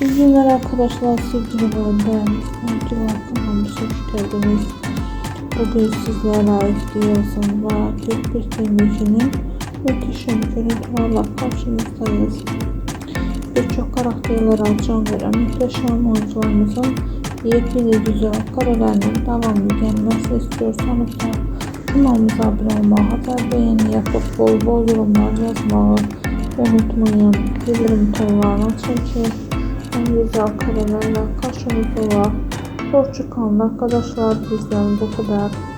İyi günler arkadaşlar, sevgili öğrenciler. Kanalımıza hoş geldiniz. Bugün sizlerle istiyorsan ve Türk bir temizcinin muhteşem görüntülerle karşınızdayız. Birçok karakterlere can veren muhteşem oyuncularımızın yepyeni güzel karelerinin devamlı gelmesini istiyorsanız da kanalımıza abone olmayı, hatta beğeni yapıp bol bol yorumlar yazmayı unutmayın. Bildirim tonlarını açın güzel karelerle karşınızda var. Hoşçakalın arkadaşlar bizden bu kadar.